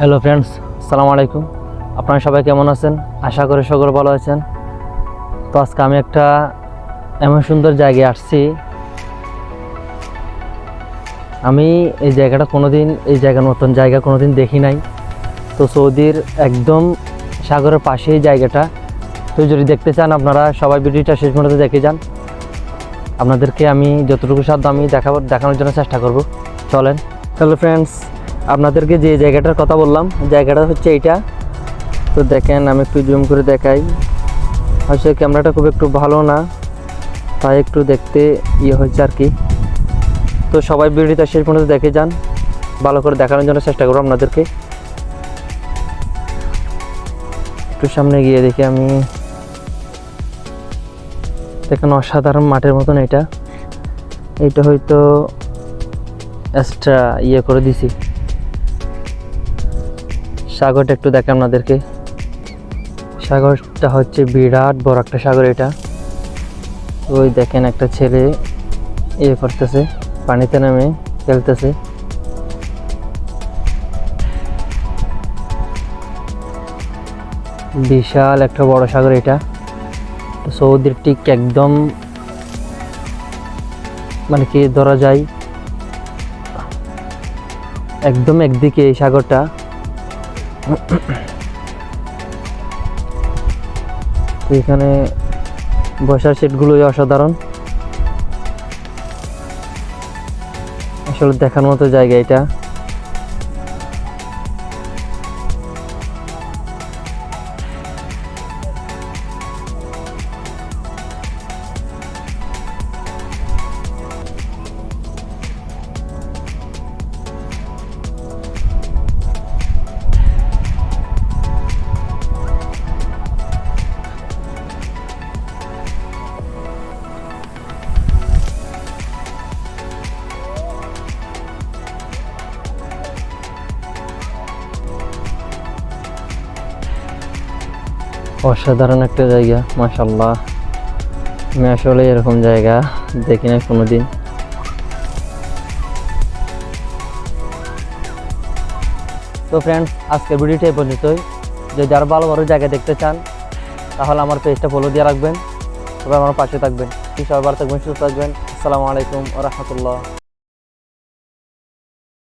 Hello friends, সালাম আলাইকুম। আপনারা সবাই কেমন আছেন? আশা করি সকলে ভালো আছেন। তো আজকে আমি একটা এমন সুন্দর জায়গায় আসছি। আমি এই জায়গাটা কোনোদিন, এই জায়গার মতন জায়গা কোনোদিন দেখি নাই। তো সৌদির একদম সাগরের পাশে এই জায়গাটা। তো যদি দেখতে চান আপনারা সবাই ভিডিওটা শেষ পর্যন্ত দেখে যান। আপনাদেরকে আমি যতটুকু সাধ্য আমি দেখাবো দেখানোর জন্য চেষ্টা করব। চলেন। হ্যালো ফ্রেন্ডস আপনাদেরকে যে জায়গাটার কথা বললাম, জায়গাটা হচ্ছে এইটা। তো দেখেন, আমি একটু জুম করে দেখাই। হচ্ছে ক্যামেরাটা খুব একটু ভালো না, তাই একটু দেখতে ইয়ে হচ্ছে আর কি। তো সবাই ভিডিওটা শেষ পর্যন্ত দেখে যান। ভালো করে দেখানোর জন্য চেষ্টা করব আপনাদেরকে। একটু সামনে গিয়ে দেখি আমি। দেখেন, অসাধারণ মাঠের মতন এটা। এটা হয়তো এক্সট্রা ইয়ে করে দিছি। সাগরটা একটু দেখে আপনাদেরকে। সাগরটা হচ্ছে বিরাট বড় একটা সাগর এটা। ওই দেখেন একটা ছেলে ইয়ে করতেছে, পানিতে নামে, খেলতেছে। বিশাল একটা বড় সাগর এটা। সৌদির ঠিক একদম মানে কি ধরা যায়? একদম একদিকে এই সাগরটা। তো এখানে বসার সিটগুলোই অসাধারণ। আসলে দেখার মতো জায়গা এটা। অসাধারণ একটা জায়গা মাশাল্লাহ আমি আসলে এরকম জায়গা দেখি না কোনোদিন। তো ফ্রেন্ডস আজকের ভিডিওটা এই পর্যন্তই। যদি আরও ভালো ভালো জায়গা দেখতে চান, তাহলে আমার পেজটা ফলো দিয়ে রাখবেন। তবে আমার পাশে থাকবেন। কি সবাই ভালো থাকবেন, সুস্থ থাকবেন। আসসালামু আলাইকুম রহমতুল্লাহ।